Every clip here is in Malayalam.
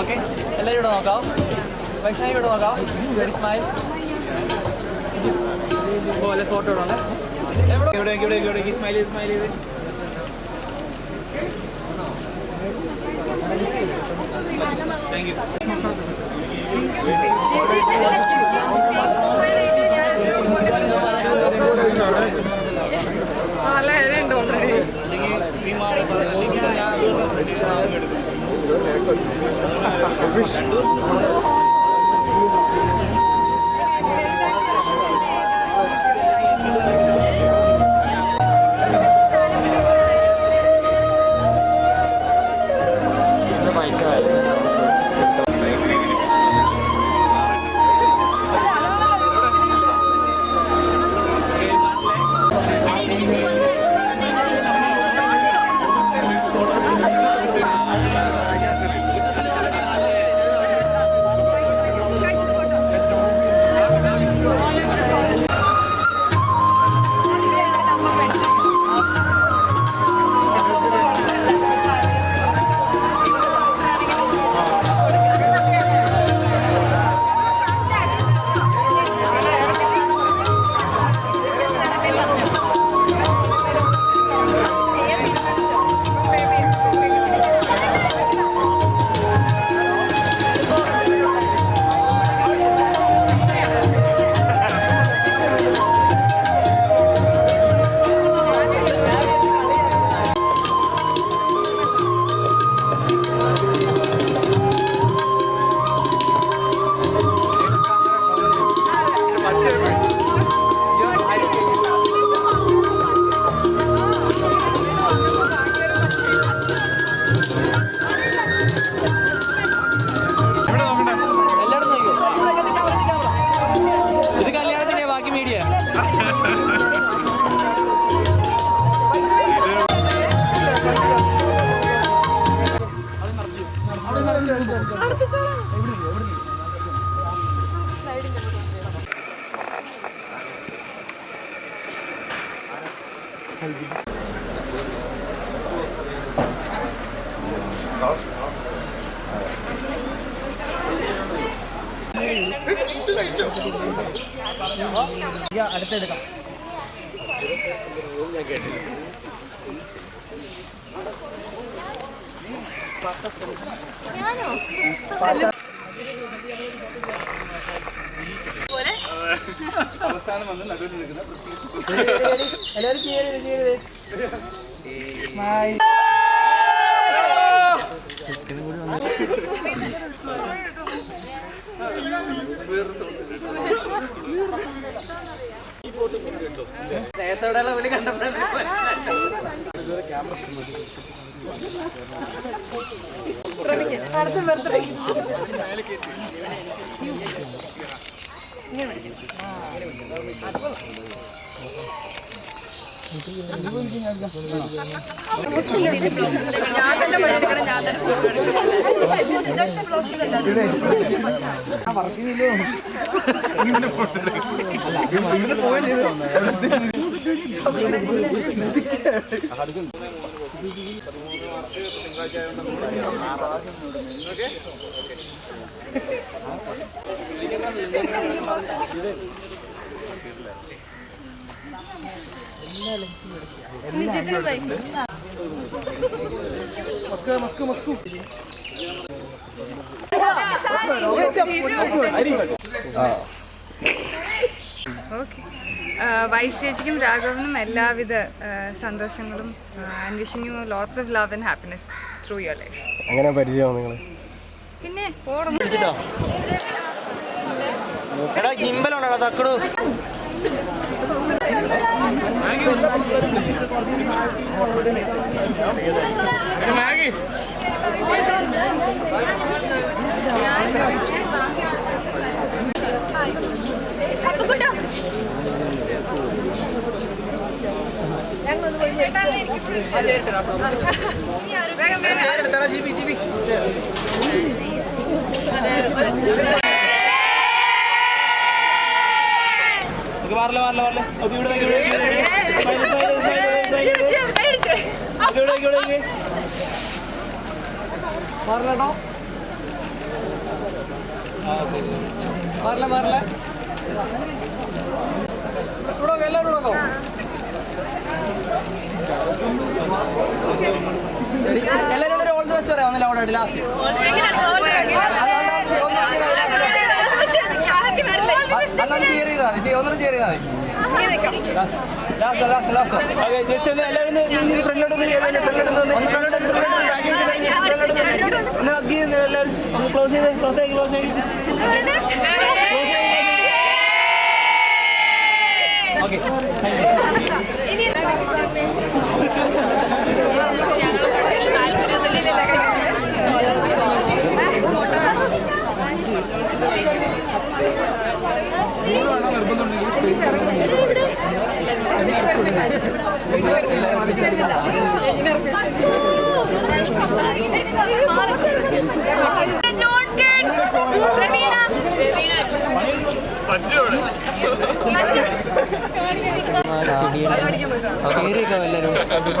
ഓക്കെ എല്ലാവരും ഇവിടെ നോക്കാം വൈഷ്ണവി ഇവിടെ നോക്കാം വെരി സ്മൈൽ പോലെ ഫോട്ടോ ഇടണേ നല്ല ഇലയുണ്ട് ഓൾറെഡി എല്ലാവരും അടുത്തെടുക്കാം എല്ലാവരും ചെയ്യരുത് ചെയ്യരുത് സ്മൈൽ സ്നേഹത്തോടെയുള്ള വിളി കണ്ടപ്പോഴേ അടുത്ത ബർത്ത്ഡേ ഞാൻ തന്നെ പണിയെടുക്കണം ഞാൻ തന്നെ നിജത്തിന് ബൈക്ക് ഓക്കെ വൈസ് ചേച്ചിക്കും രാഘവനും എല്ലാവിധ സന്തോഷങ്ങളും and you lots of love and happiness through your life അങ്ങനെ പരിചയമാണ് നിങ്ങൾ പിന്നെ പിടിച്ചിട്ടോ എടാ ഗിമ്പലുണ്ടോ തക്കടു മാഗി. ജീവി പോയി മാറില്ല മാറില്ല മാറില്ല അത് ഇവിടെ ഇവിടെ ഇവിടെ ഇവിടെ ഇവിടെ മാറില്ല കേട്ടോ മാറില്ല മാറില്ല ഇവിടെ എല്ലാവരും ഇവിടെ. എല്ലാവരും ഒരു ഓൾ ദ ബെസ്റ്റ് പറയാം. ഒന്നില്ല അവിടെ ലാസ്റ്റ് എല്ലാവരും ക്ലോസ് ചെയ്ത് ക്ലോസ് ആയി ക്ലോസ് ആയി നോക്കട്ടെ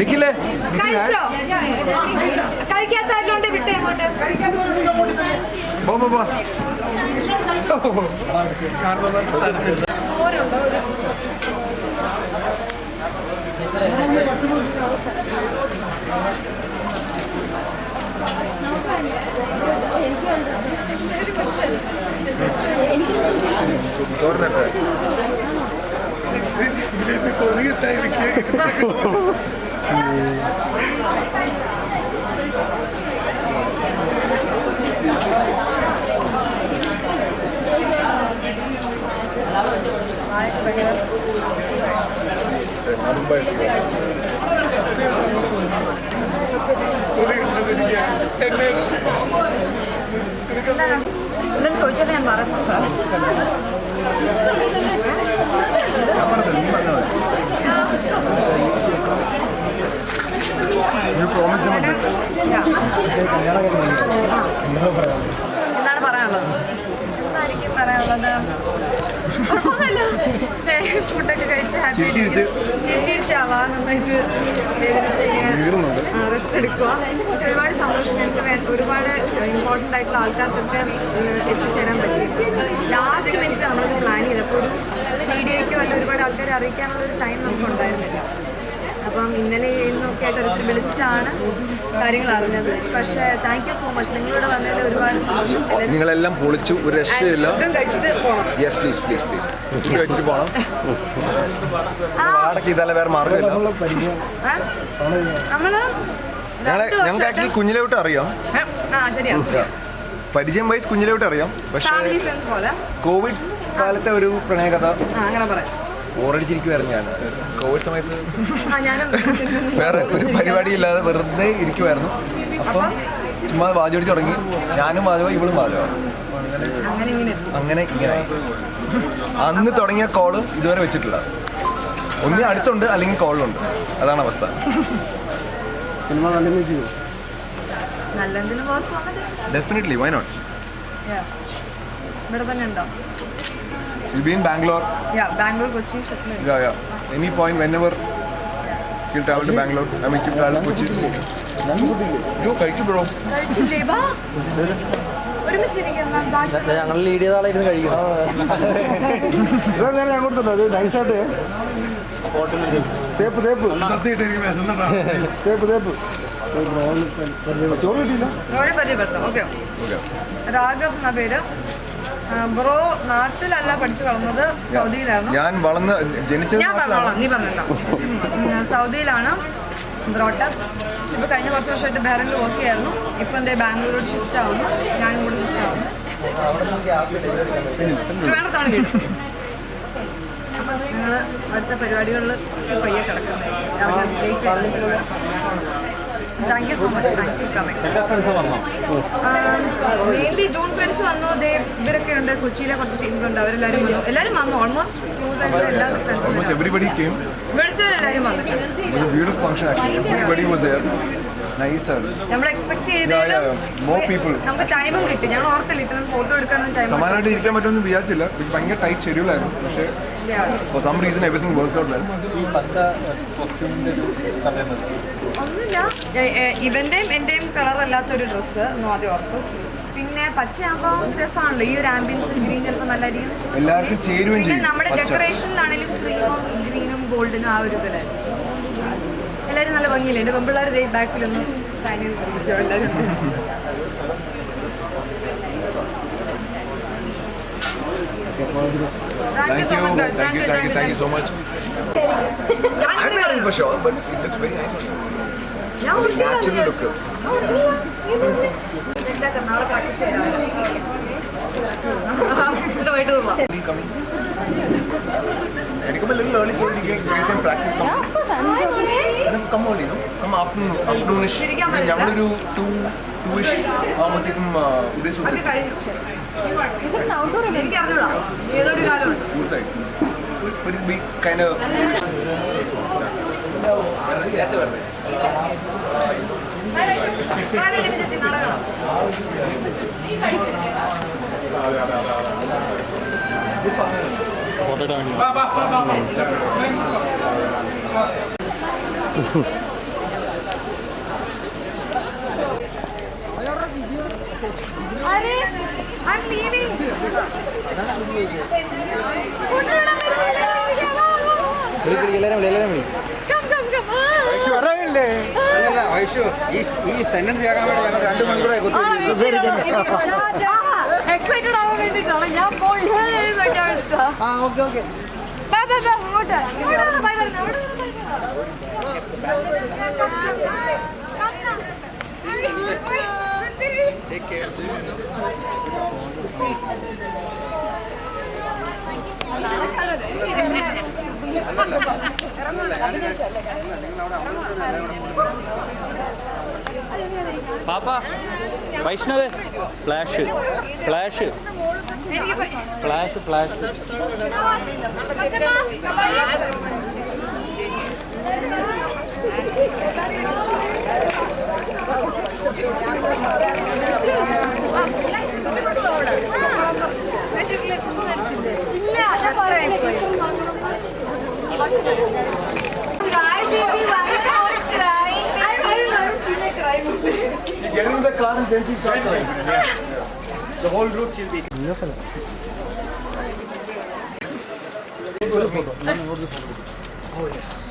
നിക്കില്ലേ കഴിച്ചോ? കഴിക്കാത്ത ആരിലുണ്ട് വിട്ടേ അങ്ങോട്ട്. പോ പോ പോ. ചോറിനട്ടെ എന്തെങ്കിലും ചോദിച്ചാൽ ഞാൻ പറഞ്ഞു എന്താണ് പറയാനുള്ളത്? എന്തായിരിക്കും പറയാനുള്ളത്? ഫുഡൊക്കെ കഴിച്ച് ഹാപ്പി. റെസ്റ്റ് എടുക്കുക. പക്ഷെ ഒരുപാട് സന്തോഷം. ഞങ്ങൾക്ക് വേ- ഒരുപാട് ഇമ്പോർട്ടന്റ് ആയിട്ടുള്ള ആൾക്കാർക്കൊക്കെ എത്തിച്ചേരാൻ പറ്റി ലാസ്റ്റ് മിനിറ്റ് നമ്മളത് പ്ലാൻ ചെയ്തപ്പോൾ ഒരു മീഡിയയ്ക്കോ വല്ല ഒരുപാട് ആൾക്കാരെ അറിയിക്കാനുള്ള ഒരു ടൈം നമുക്ക് ആയിട്ട് ഒരിക്കലും വിളിച്ചിട്ടാണ് കാര്യങ്ങൾ അറിഞ്ഞത്. പക്ഷേ താങ്ക് യു സോ മച്ച് നിങ്ങളിവിടെ വന്നതിൽ ഒരുപാട് സന്തോഷം. നിങ്ങളെല്ലാം പൊളിച്ചു ഒരു രക്ഷയില്ല ഫുഡും കഴിച്ചിട്ട് പോകണം yes please please please food കഴിച്ചിട്ട് പോകണം വാടക ഇതല്ല വേറെ മാർഗമില്ല. നമ്മൾ ഞങ്ങളെ ഞങ്ങൾക്ക് ആക്ച്വലി കുഞ്ഞിലോട്ട് അറിയാം. ആ ശരിയാ. പരിചയം വൈസ് കുഞ്ഞിലോട്ട് അറിയാം. പക്ഷേ കോവിഡ് കാലത്തെ ഒരു പ്രണയകഥ. അങ്ങനെ പറയാം. ബോറടിച്ചിരിക്കുവായിരുന്നു ഞാൻ. കോവിഡ് സമയത്ത് ഞാനും വേറെ ഒരു പരിപാടി ഇല്ലാതെ വെറുതെ ഇരിക്കുമായിരുന്നു അപ്പം ചുമ്മാ വാചോടിച്ച് തുടങ്ങി. ഞാനും വാചവ ഇവളും വാചവ അങ്ങനെ ഇങ്ങനെ എത്തി. അങ്ങനെ ഇങ്ങനെ. അന്ന് തുടങ്ങിയ കോൾ ഇതുവരെ വെച്ചിട്ടില്ല. ഒന്നി അടുത്തുണ്ട് അല്ലെങ്കിൽ കോളുണ്ട് അതാണ് അവസ്ഥ. സിനിമ കണ്ടിന്യൂ ചെയ്യൂ. Definitely why not. ഇവിടെ തന്നെ ഉണ്ടോ? You been Bangalore ya Bangalore Kochi shift Yeah, yeah. Any point whenever you travel to Bangalore, I mean, you travel to Kochi. Jo, കഴിക്കും ബ്രോ ഞങ്ങൾ ലീഡ് ചെയ്ത ആളായിരുന്നു കഴിക്കുന്നത്. ഇത്രയും നേരം ഞാൻ കൊടുത്തിട്ടുണ്ട് അത് നൈസായിട്ട് തേപ്പ് തേപ്പ്. തേപ്പ് തേപ്പ്. ചോറ് കിട്ടിയില്ല? രാഘവ് എന്ന പേര്. ബ്രോ നാട്ടിലല്ല പഠിച്ചു വളർന്നത് സൗദിയിലാണ് ഞാൻ വളർന്ന് ജനിച്ചത് ഞാൻ പറഞ്ഞോളാം നീ പറഞ്ഞോ സൗദിയിലാണ് ബ്രോട്ട്. ഇപ്പൊ കഴിഞ്ഞ കുറച്ച് വർഷമായിട്ട് ബാംഗ്ലൂർ വർക്ക് ചെയ്യായിരുന്നു. ഇപ്പൊ എന്തേ ബാംഗ്ലൂരോട് ഷിഫ്റ്റ് ആവുന്നു. ഞാനും കൂടെ ഷിഫ്റ്റ് ആവുന്നു. ട്രിവാൻഡ്രത്താണ് വീട്. അപ്പൊ നിങ്ങൾ അടുത്ത പരിപാടികളിൽ പയ്യെ കിടക്കുന്നത് thank you so much thanks for coming mainly June friends വന്നു? ദേ ഇവരൊക്കെ ഉണ്ട്. കൊച്ചിയിലെ കുറച്ച് ടീംസ് ഉണ്ട്. അവരെല്ലാവരും വന്നു? എല്ലാവരും വന്നു? ഓൾമോസ്റ്റ് ക്ലോസ് ആയിട്ടുള്ള എല്ലാ Almost ഫ്രണ്ട്സും everybody came. വിളിച്ചവരെല്ലാവരും വന്നിട്ടുണ്ട് It was a beautiful function actually. Everybody was there. Nice. ആണ്. നമ്മൾ expect Yeah, yeah, yeah. More people. നമുക്ക് ടൈമും കിട്ടി. ഞങ്ങൾ ഓർത്തില്ല. ഇത്രയും ഫോട്ടോ എടുക്കാനും ടൈം സമാനമായിട്ട് ഇരിക്കാൻ പറ്റുമെന്ന് വിചാരിച്ചില്ല. ഇത് ഭയങ്കര ടൈറ്റ് ഷെഡ്യൂൾ ആയിരുന്നു. പക്ഷേ for some reason everything work out well ഈ പച്ച കോസ്റ്റ്യൂമിന്റെ ഒരു കഥയുന്നത് ഒന്നുമില്ല. ഇവന്റെയും എന്റെയും കളർ അല്ലാത്തൊരു ഡ്രസ്സ് ഒന്നും ആദ്യം ഓർത്തു. പിന്നെ പച്ചയാകുമ്പോൾ രസമാണല്ലോ. ഈ ഒരു ആംബിയൻസ് ഗ്രീൻ ചിലപ്പോൾ നല്ലതായിരിക്കും. എല്ലാവർക്കും ചേരുകയും ചെയ്യും. നമ്മുടെ. ഡെക്കറേഷനിലാണെങ്കിലും ക്രീമും ഗ്രീനും ഗോൾഡിനും ആ ഒരു ഇതിലായിരുന്നു എല്ലാവരും നല്ല ഭംഗിയില്ലേ? എന്റെ പെമ്പിള്ളേർ ദേ ബാക്കിലൊന്നും ഫാനിൽ എല്ലാവരും Thank you, thank you, thank you, thank you so much. I'm married for sure, but it looks very nice on you. Natural look. നാളെ come a little early so we can get some practice? Some? Then come early, no? Come afternoon, afternoonish. പറ്റില്ല. ഞങ്ങളൊരു ടു ടു ഇഷ് ആകുമ്പോഴത്തേക്കും ഉദ്ദേശിച്ചു അത് അറിഞ്ഞൂടാ ഏതൊരു there Good side. But it be kind of. ചേച്ചി നടക്കണം ഫോട്ടോ ഇടാൻ വേണ്ടി I'm leaving. ഈ സെന്റൻസ് കേൾക്കാൻ വേണ്ടി ഞങ്ങൾ രണ്ട് മണിക്കൂറായി എക്സൈറ്റഡ് ആവാൻ വേണ്ടിട്ടാണ് ഞാൻ പോയി. ആ okay okay. Bye bye bye അങ്ങോട്ട്. അവിടെ അവിടെ പാപ്പ Vaishnav. Flash flash. Flash flash. Get into the car and then she starts yeah. The whole group she'll be. Oh yes.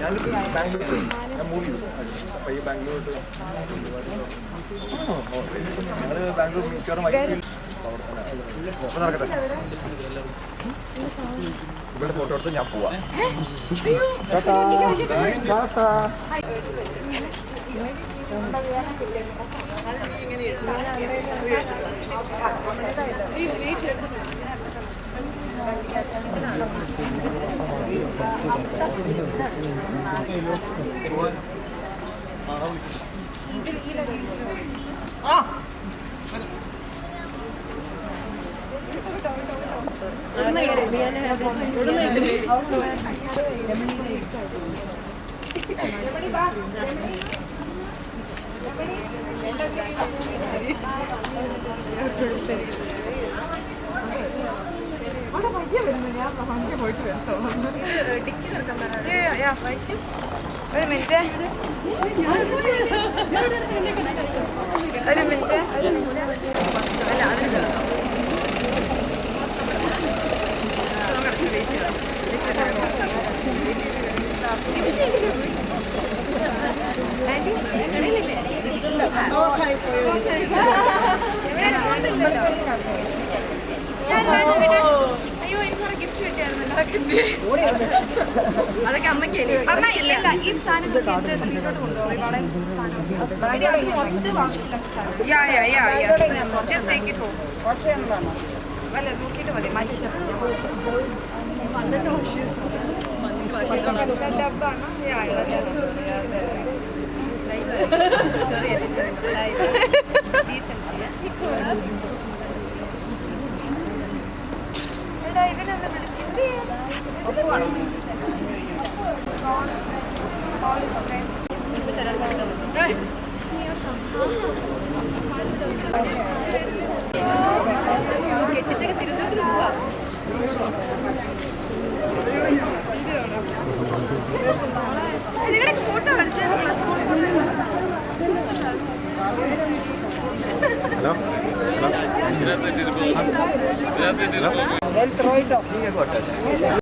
ഞാൻ ബാംഗ്ലൂർ ഞാൻ മൂവി അപ്പോൾ ഈ ബാംഗ്ലൂർ ഞങ്ങൾ ബാംഗ്ലൂർ മിക്കവാറും അപ്പൊ ഇവിടെ ഫോട്ടോ എടുത്ത് ഞാൻ പോവാം ഒരു മിനിറ്റ് ഒരു മിനിറ്റ്. അല്ല അതിന് അയ്യോ എനിക്കൊരു ഗിഫ്റ്റ് കിട്ടിയായിരുന്നല്ലോ അതൊക്കെ അമ്മയ്ക്ക് അമ്മ ഇല്ല ഈ സാധനം വീട്ടിലോട്ട് കൊണ്ടുപോയി വളരെ ya ya ya ya just take it home അല്ല നോക്കിയിട്ട് മതി. എടാ ഇവനൊന്ന് വിളിച്ചിട്ട് All his friends. ഏയ്. ഹലോ ഫോട്ടോ ഞാനിണ്ട് അത് കീഴല്ലോ അടിക്കാനാണോ പടി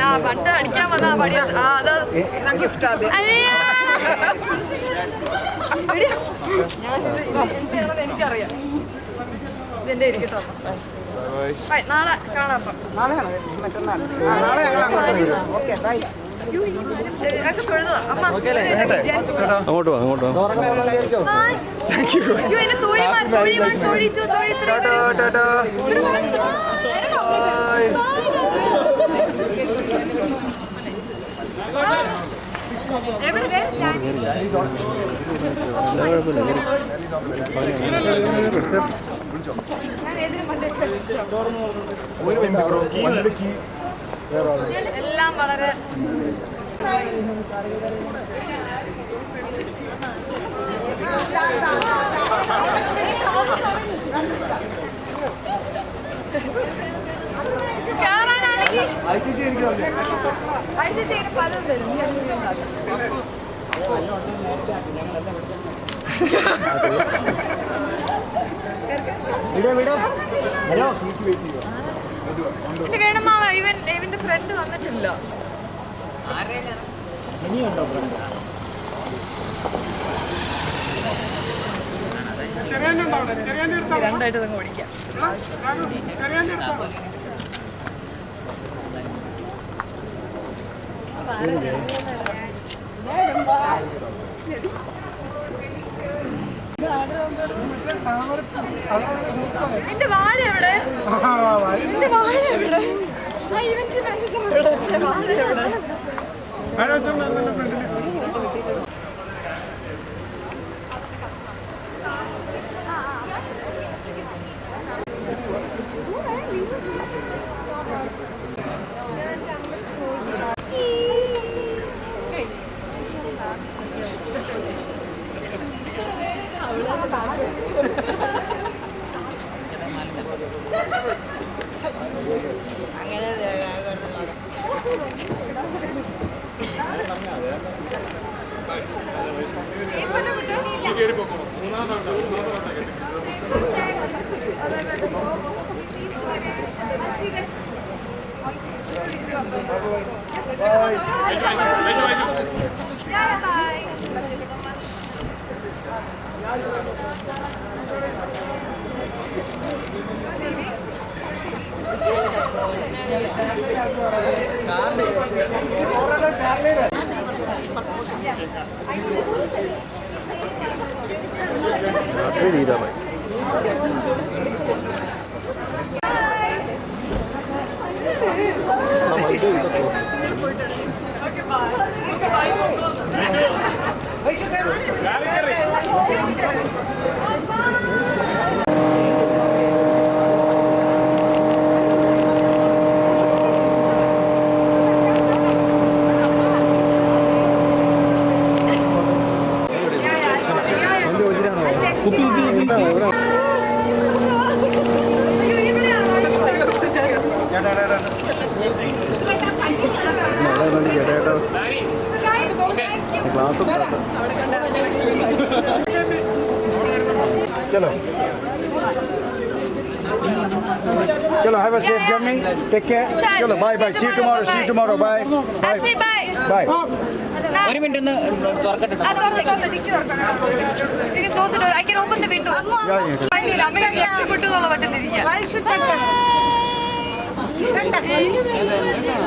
ആ പണ്ട് അടിക്കാൻ വന്നാ പടി അത് ഗിഫ്റ്റ് അത് എനിക്കറിയാം ഇതെന്റെ ഇരിക്കട്ടോ ബൈ, നാളെ കാണാം നാളെ ഞങ്ങൾക്ക് തൊഴുതാ അമ്മ വിചാരിച്ചു അങ്ങോട്ട് വാ അങ്ങോട്ട് വാ. ഒരു മിനിറ്റ് ബ്രോ വണ്ടിയുടെ കീ എല്ലാം വളരെ ഹലോ അയച്ചേച്ചി എനിക്ക് തന്നെ അതിന്റെ എന്റെ വേണമാവ ഇവൻ ഇവന്റെ ഫ്രണ്ട് വന്നിട്ടില്ല. രണ്ടായിട്ട് അങ്ങ് ഓടിക്കാം. എന്റെ വാഴ എവിടെ എന്റെ വാഴ എവിടെ ആ ഇവന്റ് മാനേജർ എവിടെ വാഴ എവിടെ တွေ့ရတာပါ ക്ലാസ് चलो चलो have a safe journey take care चलो bye bye see tomorrow see tomorrow bye bye bye ഒരു മിനിറ്റ് ഒന്ന് തുറക്കട്ടെ I can open the window. അമ്മയുടെ രക്ഷപ്പെട്ടു എന്നുള്ള പറ്റുന്നിരിക്കുക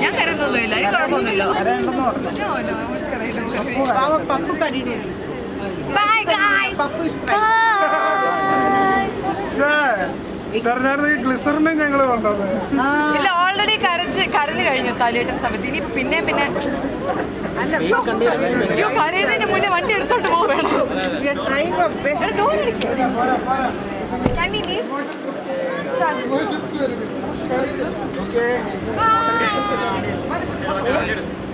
ഞാൻ കരുതൊന്നുമില്ല എനിക്ക് കുഴപ്പമൊന്നുമില്ലോ Bawang papu ka din eh. Bye guys! Papu strike. ഗ്ലിസറിനെ ഞങ്ങൾ കൊണ്ടത് ഇല്ല ഓൾറെഡി കരച്ച് കരഞ്ഞു കഴിഞ്ഞു തലയിട്ട സമയത്ത് ഇനി പിന്നെ പിന്നെ അയ്യോ കരയുന്നതിന് മുന്നേ വണ്ടി എടുത്തോട്ട് പോകണം Okay. Bye. Bye.